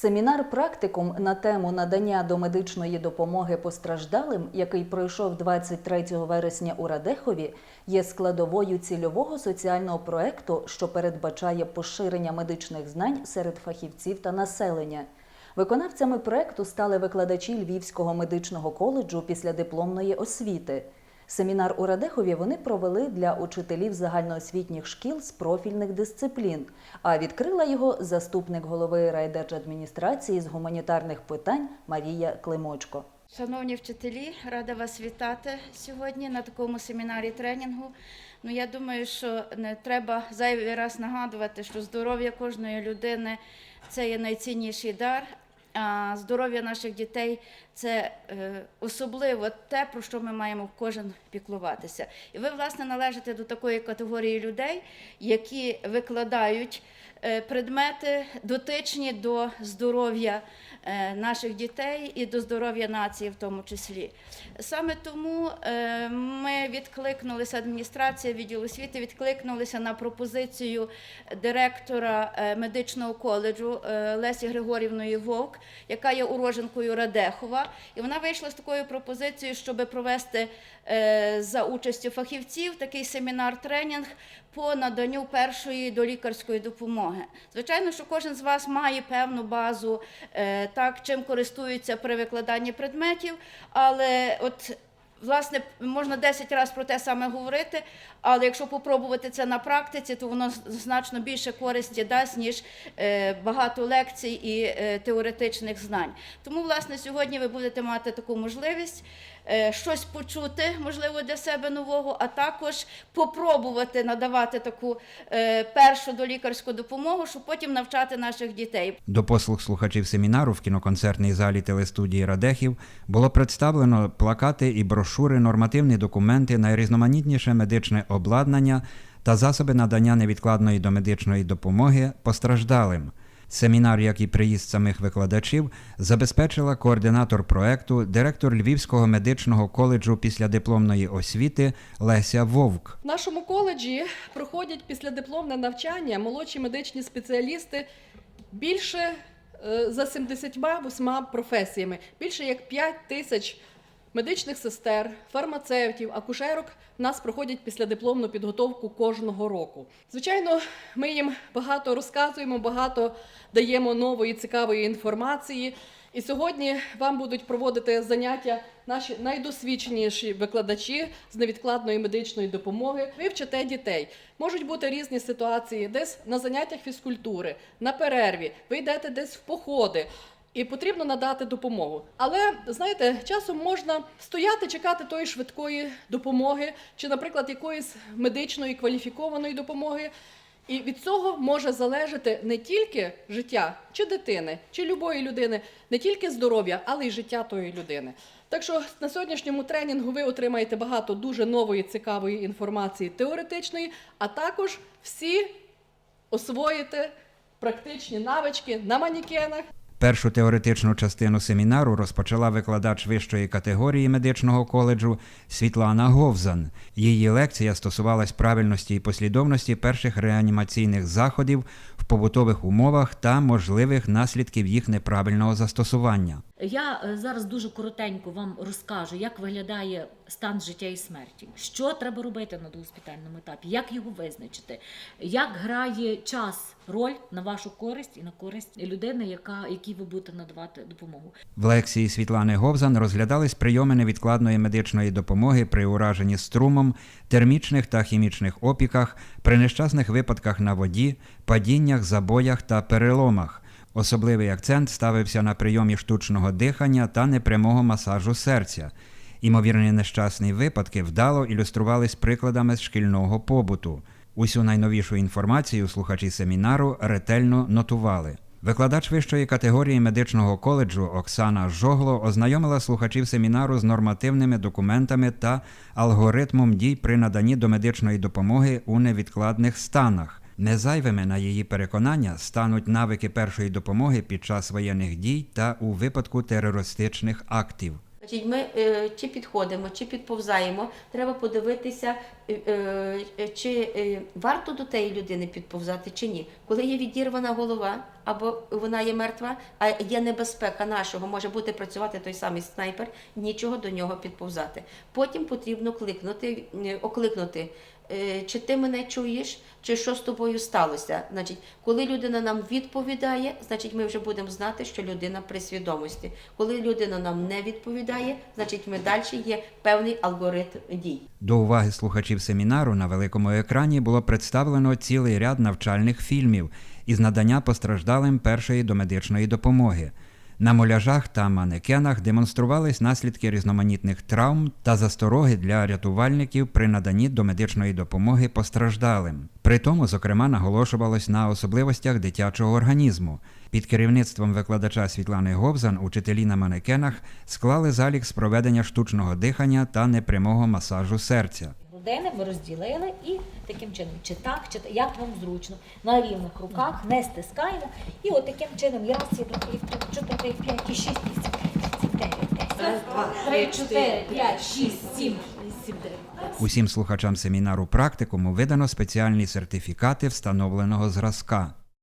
Семінар практикум на тему надання домедичної допомоги постраждалим, який пройшов 23 вересня у Радехові, є складовою цільового соціального проекту, що передбачає поширення медичних знань серед фахівців та населення. Виконавцями проекту стали викладачі Львівського медичного коледжу після дипломної освіти. Семінар у Радехові вони провели для учителів загальноосвітніх шкіл з профільних дисциплін. А відкрила його заступник голови райдержадміністрації з гуманітарних питань Марія Климочко. Шановні вчителі, рада вас вітати сьогодні на такому семінарі тренінгу. Ну я думаю, що не треба зайвий раз нагадувати, що здоров'я кожної людини це є найцінніший дар. Здоров'я наших дітей це е, особливо те, про що ми маємо кожен піклуватися. І ви, власне, належите до такої категорії людей, які викладають предмети дотичні до здоров'я е, наших дітей і до здоров'я нації, в тому числі. Саме тому е, ми відкликнулися, адміністрація відділу освіти відкликнулися на пропозицію директора е, медичного коледжу е, Лесі Григорівної Вовк, яка є уроженкою Радехова. І вона вийшла з такою пропозицією, щоб провести е, за участю фахівців такий семінар-тренінг по наданню першої долікарської допомоги. Звичайно, що кожен з вас має певну базу, е, так чим користуються при викладанні предметів, але от. Власне, можна 10 разів про те саме говорити, але якщо попробувати це на практиці, то воно значно більше користі дасть, ніж е, багато лекцій і е, теоретичних знань. Тому, власне, сьогодні ви будете мати таку можливість щось почути, можливо, для себе нового, а також попробувати надавати таку е, першу долікарську допомогу, щоб потім навчати наших дітей. До послуг слухачів семінару в кіноконцертній залі телестудії Радехів було представлено плакати і брошури, нормативні документи, найрізноманітніше медичне обладнання та засоби надання невідкладної домедичної допомоги постраждалим. Семінар, як і приїзд самих викладачів, забезпечила координатор проекту, директор Львівського медичного коледжу післядипломної освіти Леся Вовк. В нашому коледжі проходять післядипломне навчання молодші медичні спеціалісти більше е, за 78 професіями, більше як 5 тисяч медичних сестер, фармацевтів, акушерок нас проходять післядипломну підготовку кожного року. Звичайно, ми їм багато розказуємо, багато даємо нової цікавої інформації. І сьогодні вам будуть проводити заняття наші найдосвідченіші викладачі з невідкладної медичної допомоги. Ви вчите дітей. Можуть бути різні ситуації, десь на заняттях фізкультури, на перерві, ви йдете десь в походи. І потрібно надати допомогу. Але знаєте, часом можна стояти, чекати тої швидкої допомоги, чи, наприклад, якоїсь медичної кваліфікованої допомоги. І від цього може залежати не тільки життя чи дитини, чи любої людини, не тільки здоров'я, але й життя тої людини. Так що на сьогоднішньому тренінгу ви отримаєте багато дуже нової цікавої інформації теоретичної, а також всі освоїте практичні навички на манікенах. Першу теоретичну частину семінару розпочала викладач вищої категорії медичного коледжу Світлана Говзан. Її лекція стосувалась правильності і послідовності перших реанімаційних заходів в побутових умовах та можливих наслідків їх неправильного застосування. Я е, зараз дуже коротенько вам розкажу, як виглядає стан життя і смерті, що треба робити на догоспітальному етапі, як його визначити, як грає час роль на вашу користь і на користь людини, яка якій ви будете надавати допомогу. В лекції Світлани Говзан розглядались прийоми невідкладної медичної допомоги при ураженні струмом, термічних та хімічних опіках, при нещасних випадках на воді, падіннях, забоях та переломах. Особливий акцент ставився на прийомі штучного дихання та непрямого масажу серця. Імовірні нещасні випадки вдало ілюструвались прикладами з шкільного побуту. Усю найновішу інформацію слухачі семінару ретельно нотували. Викладач вищої категорії медичного коледжу Оксана Жогло ознайомила слухачів семінару з нормативними документами та алгоритмом дій при наданні домедичної допомоги у невідкладних станах. Незайвими на її переконання стануть навики першої допомоги під час воєнних дій та у випадку терористичних актів. Ми е, чи підходимо, чи підповзаємо, треба подивитися, е, е, чи варто до тієї людини підповзати, чи ні. Коли є відірвана голова, або вона є мертва, а є небезпека нашого, може бути працювати той самий снайпер, нічого до нього підповзати. Потім потрібно кликнути, е, окликнути. е, Чи ти мене чуєш, чи що з тобою сталося? Значить, коли людина нам відповідає, значить ми вже будемо знати, що людина при свідомості. Коли людина нам не відповідає, значить ми далі є певний алгоритм дій. До уваги слухачів семінару на великому екрані було представлено цілий ряд навчальних фільмів із надання постраждалим першої домедичної допомоги. На муляжах та манекенах демонструвались наслідки різноманітних травм та застороги для рятувальників при наданні домедичної допомоги постраждалим. При тому, зокрема, наголошувалось на особливостях дитячого організму. Під керівництвом викладача Світлани Говзан учителі на манекенах склали залік з проведення штучного дихання та непрямого масажу серця. Грудини ми розділили і таким чином, чи так, чи так, як вам зручно, на рівних руках, не стискаємо. І от таким чином, я і три, чотири, і п'ять, і шість, і сім, і дев'ять, чотири, п'ять, шість, сім, вісім. Усім слухачам семінару практикуму видано спеціальні сертифікати встановленого зразка.